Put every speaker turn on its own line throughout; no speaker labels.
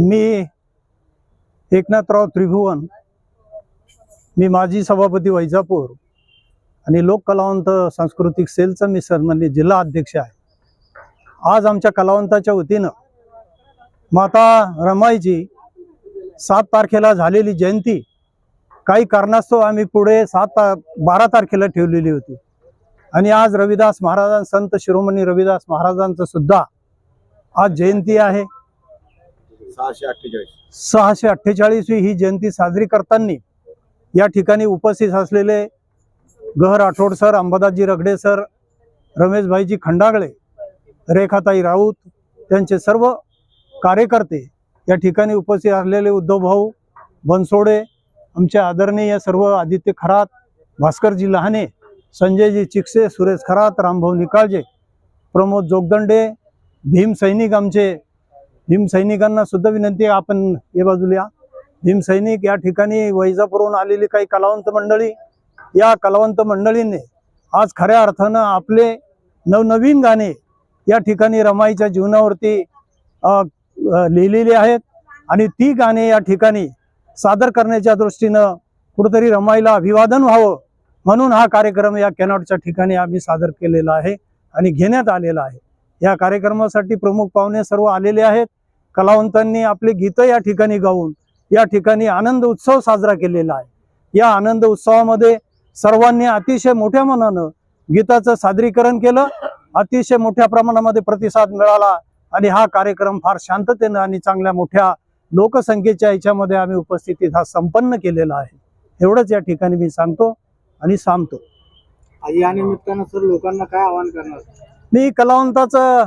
मी एकनाथराव त्रिभुवन मी माजी सभापती वैजापूर आणि लोक कलावंत सांस्कृतिक सेलचा मी सन्मान्य जिल्हा अध्यक्ष आहे. आज आमच्या कलावंताच्या वतीनं माता रमाईची सात तारखेला झालेली जयंती काही कारणास्तव आम्ही पुढे सात ता बारा तारखेला ठेवलेली होती. आणि आज रविदास महाराजां संत शिरोमणी रविदास महाराजांचं सुद्धा आज जयंती आहे.
सहाशे अठ्ठेचाळीस.
सहाशे अठ्ठेचाळीसवी ही जयंती साजरी करताना या ठिकाणी उपस्थित असलेले गह राठोड सर अंबादासजी रगडे सर रमेशभाईजी खंडागळे रेखाताई राऊत त्यांचे सर्व कार्यकर्ते या ठिकाणी उपस्थित असलेले उद्धव भाऊ बनसोडे आमचे आदरणीय सर्व आदित्य खरात भास्करजी लहाने संजयजी चिकसे सुरेश खरात रामभाऊ निकाळजे प्रमोद जोगदंडे भीम सैनिक आमचे भीमसैनिकांना सुद्धा विनंती आहे आपण हे बाजूला या. भीमसैनिक या ठिकाणी वैजापूरहून आलेली काही कलावंत मंडळी या कलावंत मंडळींनी आज खऱ्या अर्थानं आपले नवनवीन गाणे या ठिकाणी रमाईच्या जीवनावरती लिहिलेली आहेत. आणि ती गाणे या ठिकाणी सादर करण्याच्या दृष्टीनं कुठंतरी रमाईला अभिवादन व्हावं म्हणून हा कार्यक्रम या कॅनॉटच्या ठिकाणी आम्ही सादर केलेला आहे आणि घेण्यात आलेला आहे. या कार्यक्रमासाठी प्रमुख पाहुणे सर्व आलेले आहेत. कलावंतांनी आपले गीतं या ठिकाणी गाऊन या ठिकाणी आनंद उत्सव साजरा केलेला आहे. या आनंद उत्सवामध्ये सर्वांनी अतिशय मोठ्या मनानं गीताचं सादरीकरण केलं. अतिशय मोठ्या प्रमाणामध्ये प्रतिसाद मिळाला आणि हा कार्यक्रम फार शांततेनं आणि चांगल्या मोठ्या लोकसंख्येच्या याच्यामध्ये आम्ही उपस्थितीत हा संपन्न केलेला आहे. एवढंच या ठिकाणी मी सांगतो आणि सांगतो.
या निमित्तानं सर लोकांना काय आवाहन करणार?
मी कलावंताचं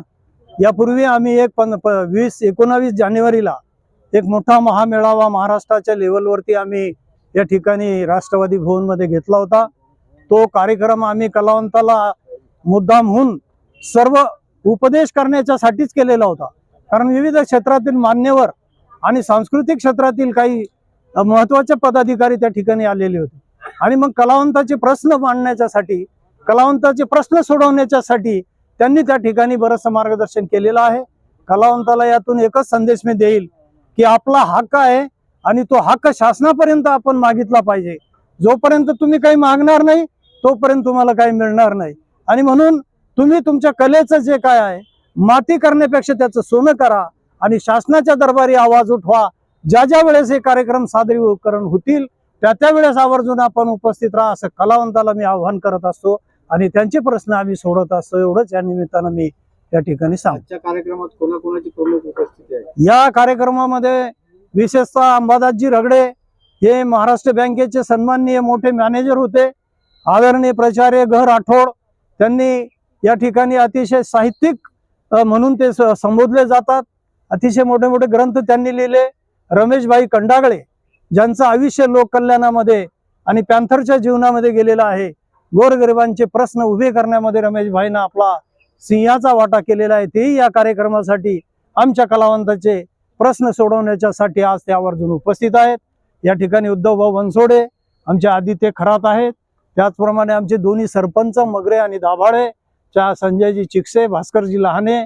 यापूर्वी आम्ही एक पन प वीस एकोणावीस जानेवारीला एक मोठा महामेळावा महाराष्ट्राच्या लेवलवरती आम्ही या ठिकाणी राष्ट्रवादी भवनमध्ये घेतला होता. तो कार्यक्रम आम्ही कलावंताला मुद्दामहून सर्व उपदेश करण्याच्यासाठीच केलेला होता. कारण विविध क्षेत्रातील मान्यवर आणि सांस्कृतिक क्षेत्रातील काही महत्त्वाचे पदाधिकारी त्या ठिकाणी आलेले होते. आणि मग कलावंताचे प्रश्न मांडण्याच्यासाठी कलावंताचे प्रश्न सोडवण्याच्यासाठी त्यांनी त्या ठिकाणी बरंचसं मार्गदर्शन केलेलं आहे. कलावंताला यातून एकच संदेश मी देईल की आपला हक्क आहे आणि तो हक्क शासनापर्यंत आपण मागितला पाहिजे. जोपर्यंत तुम्ही काही मागणार नाही तोपर्यंत तुम्हाला काही मिळणार नाही. आणि म्हणून तुम्ही तुमच्या कलेचं जे काय आहे माती करण्यापेक्षा त्याचं सोनं करा आणि शासनाच्या दरबारी आवाज उठवा. ज्या ज्या वेळेस हे कार्यक्रम सादरीकरण होतील त्या त्या वेळेस आवर्जून आपण उपस्थित राहा असं कलावंताला मी आव्हान करत असतो. आणि त्यांचे प्रश्न आम्ही सोडत असतो एवढंच. या निमित्तानं मी या ठिकाणी सांगतो.
कार्यक्रमात कोणाकोणाची प्रमुख उपस्थिती आहे?
या कार्यक्रमामध्ये विशेषतः अंबादासजी रगडे हे महाराष्ट्र बँकेचे सन्माननीय मोठे मॅनेजर होते. आदरणीय प्राचार्य ग राठोड त्यांनी या ठिकाणी अतिशय साहित्यिक म्हणून ते संबोधले जातात. अतिशय मोठे मोठे ग्रंथ त्यांनी लिहिले. रमेशभाई कंडागळे ज्यांचं आयुष्य लोककल्याणामध्ये आणि पॅन्थरच्या जीवनामध्ये गेलेलं आहे गोरगरिबांचे प्रश्न उभे करण्यामध्ये रमेशभाईनं आपला सिंहाचा वाटा केलेला आहे. तेही या कार्यक्रमासाठी आमच्या कलावंताचे प्रश्न सोडवण्याच्यासाठी आज ते आवर्जून उपस्थित आहेत. या ठिकाणी उद्धवभाऊ बनसोडे आमचे आदित्य खरात आहेत. त्याचप्रमाणे आमचे दोन्ही सरपंच मगरे आणि दाभाडे च्या संजयजी चिकसे भास्करजी लहाने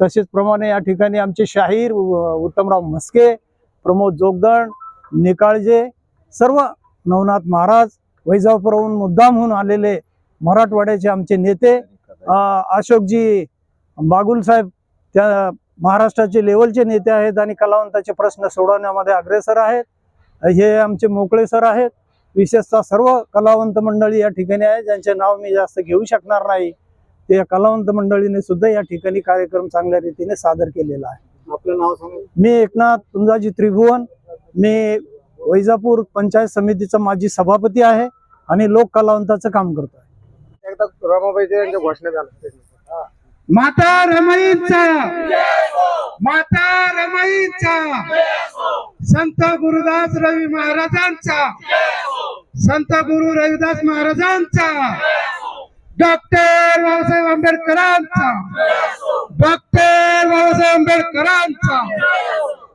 तसेच प्रमाणे या ठिकाणी आमचे शाहीर उत्तमराव म्हस्के प्रमोद जोगदण निकाळजे सर्व नवनाथ महाराज वैजापूरहून मुद्दाम होऊन आलेले मराठवाड्याचे आमचे नेते अशोकजी बागुल साहेब त्या महाराष्ट्राचे लेवलचे नेते आहेत आणि कलावंताचे प्रश्न सोडवण्यामध्ये अग्रेसर आहेत. हे आमचे मोकळे सर आहेत. विशेषतः सर्व कलावंत मंडळी या ठिकाणी आहे ज्यांचे नाव मी जास्त घेऊ शकणार नाही. ते कलावंत मंडळीने सुद्धा या ठिकाणी कार्यक्रम चांगल्या रीतीने सादर केलेला आहे.
आपलं नाव सांगा.
मी एकनाथ तुंजाजी त्रिभुवन. मी वैजापूर पंचायत समितीचा माजी सभापती आहे. आणि लोक कलावंताचं काम करतो
एकदा रमाबाई यांच्या घोषणा झाल्या
माता रमाईचा. माता रमाईचा. संत गुरुदास रवी महाराजांचा. संत गुरु रविदास महाराजांचा. डॉक्टर बाबासाहेब आंबेडकरांचा. डॉक्टर बाबासाहेब आंबेडकरांचा.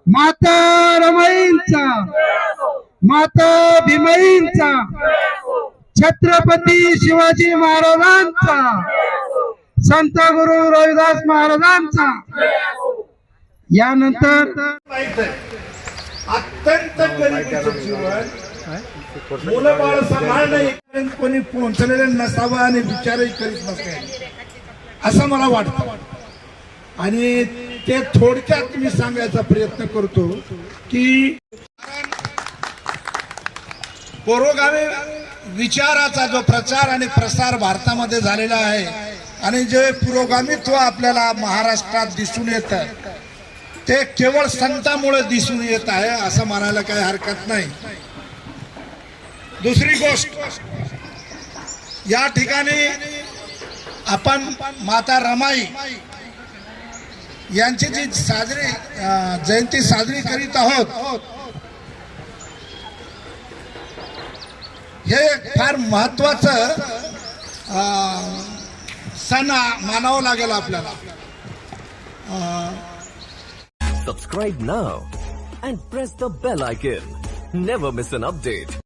माता रमाईंचा. माता भीमईंचा. छत्रपती शिवाजी महाराजांचा. संत गुरु रविदास महाराजांचा. यानंतर
अत्यंत जीवन. मुलं बाळ सांभाळणं इथपर्यंत कोणी पोहोचलेलं नसावं आणि विचारही करीत नसावे असं मला वाटतं. आणि ते थोडक्यात मी सांगायचा प्रयत्न करतो की पुरोगामी विचाराचा जो प्रचार आणि प्रसार भारतामध्ये झालेला आहे आणि जे पुरोगामित्व आपल्याला महाराष्ट्रात दिसून येतं ते केवळ संतामुळे दिसून येत आहे असं म्हणायला काही हरकत नाही. दुसरी गोष्ट या ठिकाणी आपण माता रमाई यांची जी साजरी जयंती साजरी करीत आहोत हे फार महत्वाचं सण मानावं लागेल आपल्याला.
सबस्क्राईब ना and press the bell icon never miss an update